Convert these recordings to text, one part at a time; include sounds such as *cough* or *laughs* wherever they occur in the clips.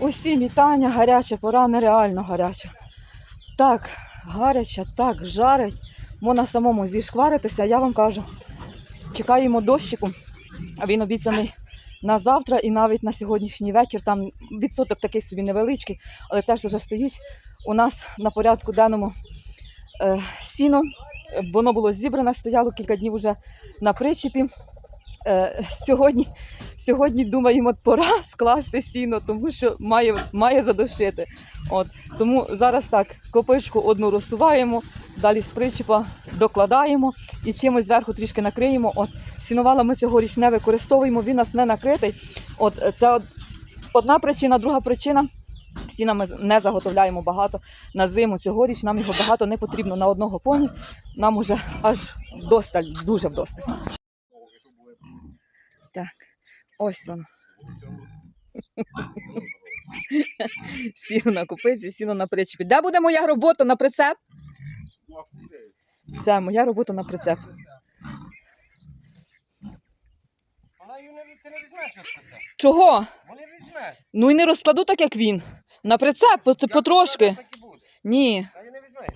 Усім вітання, гаряча пора, нереально гаряча. Так гаряча, так жарить. Можна самому зішкваритися, я вам кажу. Чекаємо дощику, він обіцяний на завтра і навіть на сьогоднішній вечір. Там відсоток такий собі невеличкий, але теж вже стоїть. У нас на порядку денному е, сіно. Воно було зібране, стояло кілька днів вже на причепі. Е, сьогодні, сьогодні думаємо, пора скласти сіно, тому що має, має задушити. От. Тому зараз так, копичку одну розсуваємо, далі з причепа докладаємо і чимось зверху трішки накриємо. От. Сінувала ми цьогоріч не використовуємо, він нас не накритий. От, це одна причина, друга причина. Сіна ми не заготовляємо багато на зиму. Цьогоріч нам його багато не потрібно на одного поні. Нам уже аж вдосталь, дуже вдосталь. Так, ось воно. *laughs* Сіно на купиці, сіно на причепі. Де буде моя робота на прицеп? Все, моя робота на прицеп. Вона її не, ти не візьмеш. Чого? Вони візьме. Ну і не розкладу так, як він. На прицеп, по- потрошки. Так і буде. Ні. Та її не візьме.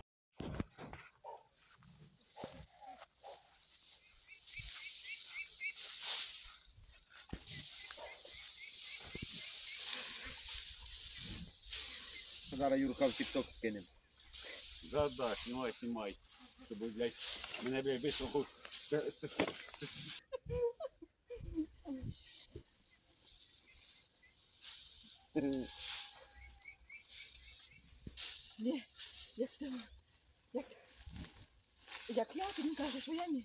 Зараз Юрка в тік-ток скинемо. Да, да, снимай, снимай. Чтобы, блядь, мене, блядь, висоху. Ні, як це? Як, як я, то він каже, що я ні.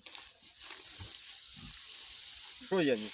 Що я ні?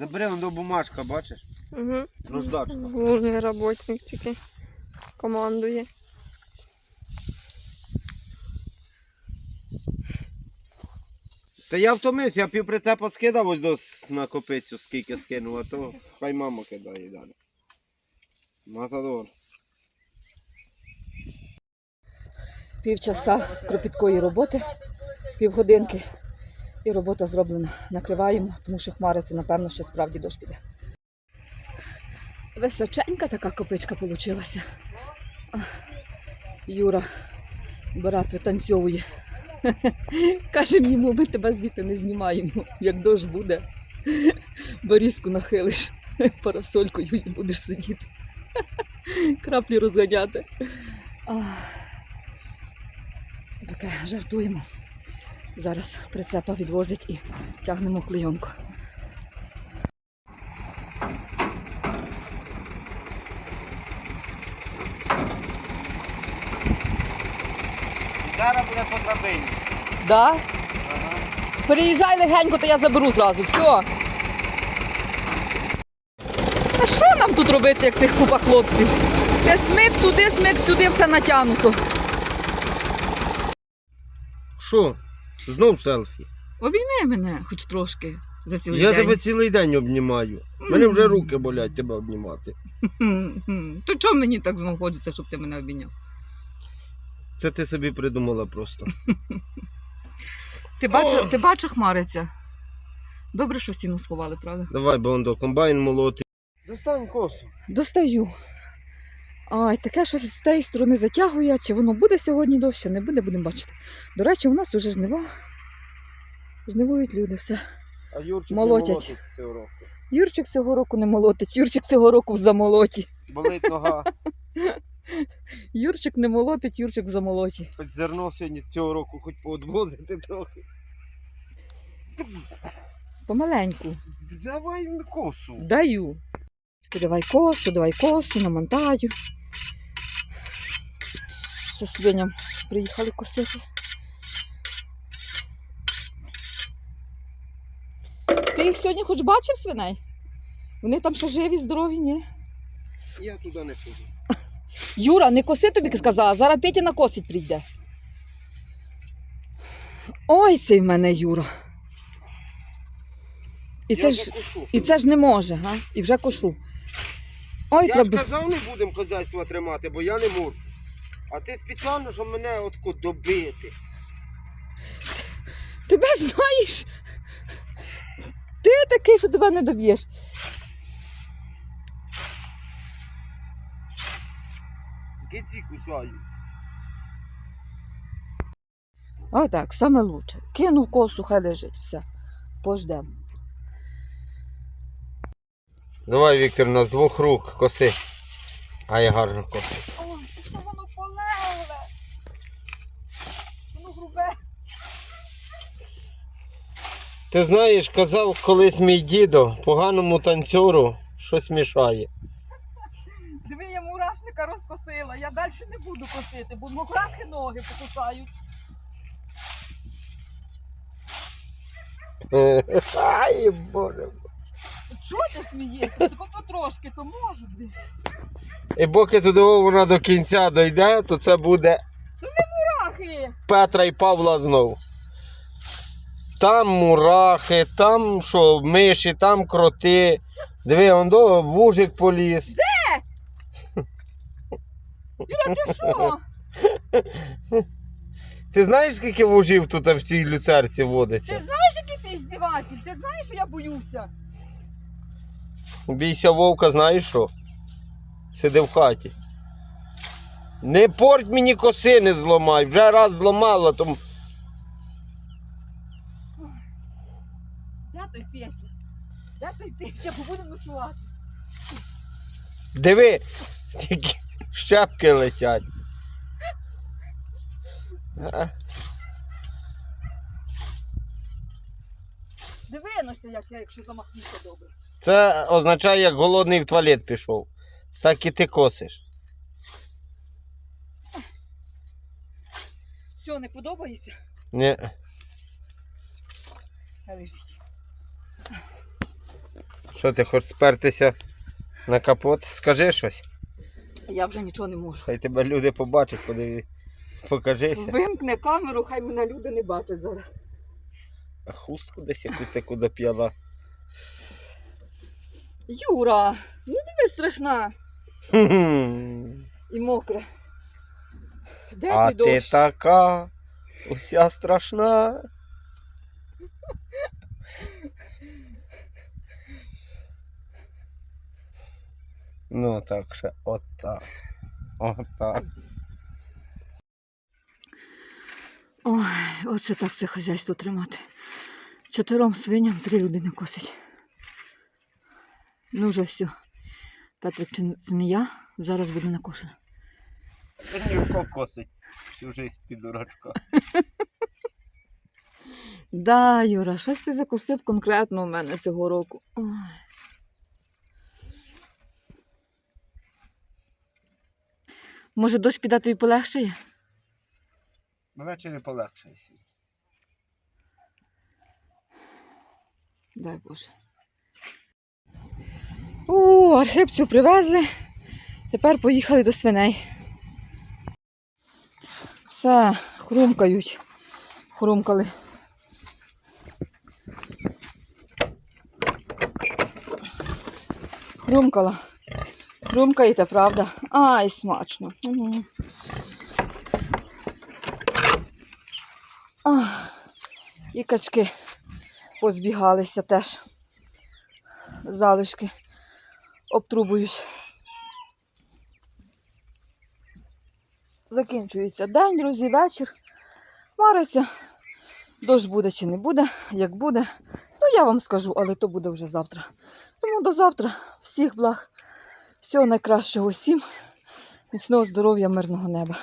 Забери он до бумажка, бачиш? Угу. Наждачка. Головний роботник тільки командує. Та я втомився, я півприцепа скидав ось до на копицю, скільки скинув, а то хай мама кидає далі. Матадор. Півчаса кропіткої роботи, півгодинки. І робота зроблена. Накриваємо, тому що хмариться, напевно, що справді дощ піде. Височенька така копичка. Ах, Юра, брат, витанцьовує. Кажемо йому, ми тебе звідти не знімаємо. Як дощ буде, борізку нахилиш *laughs* парасолькою і будеш сидіти. *laughs* Краплі розганяти. Таке жартуємо. Зараз прицепа відвозить і тягнемо клейонку. Зараз буде по драбині. Да? Переїжджай легенько, то я заберу зразу. Все. А що нам тут робити, як цих купа хлопців? Те смик туди, смик сюди, все натягнуто. Що? Знов селфі. Обійми мене хоч трошки за цілий Я день. тебе цілий день обнімаю. Мене вже руки болять тебе обнімати. *laughs* То чому мені так знов хочеться, щоб ти мене обійняв? Це ти собі придумала просто. *laughs* Ти бачив, ти бачив хмариться? Добре, що стіну сховали, правда? Давай, бо до комбайн молоти. Достань косу. Достаю. Ай, таке щось з тієї сторони затягує. Чи воно буде сьогодні дощ, чи не буде, будемо бачити. До речі, у нас уже жнива. Жнивують люди, все. А Юрчик Молотять. не молотить цього року. Юрчик цього року не молотить, Юрчик цього року в замолоті. Болить нога. *laughs* Юрчик не молотить, Юрчик в замолоті. Хоч зерно сьогодні цього року хоч поодвозити трохи. Помаленьку. Давай косу. Даю. Давай косу, давай косу, намонтаю. Це свиням приїхали косити. Ти їх сьогодні хоч бачив свиней? Вони там ще живі, здорові, ні? Я туди не ходжу. Юра, не коси тобі сказала, зараз Петя накосить прийде. Ой, цей в мене Юра. І це, ж, і це ж не може, га? І вже кошу. Ой, Я треба. ж казав, не будемо хазяйство тримати, бо я не можу. А ти спеціально, щоб мене отко добити. Тебе знаєш? Ти такий, що тебе не доб'єш. Киці кусаю. Отак, саме лучше. Кинув косу, хай лежить, все. Пождемо. Давай, Віктор, на з двох рук коси. А я гарно косить. Ой, це воно полегле. Воно грубе. Ти знаєш, казав колись мій дідо, поганому танцюру щось мішає. Диви, я мурашника розкосила. Я далі не буду косити, бо мурахи ноги покусають. Ай, боже. Чого ти смієшся? Тільки потрошки, то можу. дві. І поки туди вона до кінця дойде, то це буде Мурахи! Петра і Павла знов. Там мурахи, там що, миші, там кроти. Диви, он до вужик поліз. Юра, ти що? Ти знаєш, скільки вужів тут в цій люцерці Ти водиться? знаєш, який ти здіватель? Ти знаєш, що я боюся? Бійся вовка, знаєш що? Сиди в хаті. Не порть мені коси не зламай. Вже раз зламала, то Де той Петя? Де той Петя? Бо будемо ночувати. диви, тільки *laughs* щепки летять. *laughs* А, як я, якщо замахнуся добре. Це означає, як голодний в туалет пішов. Так і ти косиш. Все, не подобається? Ні. Лежить. Що ти хочеш спертися на капот? Скажи щось. Я вже нічого не можу. Хай тебе люди побачать, подиві. Покажися. Вимкне камеру, хай мене люди не бачать зараз. А хустку десь якусь таку доп'яла. Юра, ну диви страшна і мокре. Де А ти дощ? така уся страшна. Ну так ще отак. Отак. Ой, оце так це хазяйство тримати. Чотирьом свиням три людини косить. Ну вже все. Петрик чи не я, зараз буде накошено. Нюрко косить. Всю жизнь під дурачка. *laughs* Да, Юра, щось ти закусив конкретно у мене цього року. Ой. Може, дощ піде тобі полегшає? Ввечері полегшайся. Дай Боже. О, архипцю привезли. Тепер поїхали до свиней. Все, хрумкають. Хрумкали. Хрумкала. Хрумкаєте, правда? Ай, смачно. М. Ах, І качки позбігалися теж. Залишки обтрубують. Закінчується день, друзі, вечір. Мариться. Дощ буде чи не буде, як буде. Ну, я вам скажу, але то буде вже завтра. Тому до завтра. Всіх благ. Всього найкращого всім. Міцного здоров'я, мирного неба.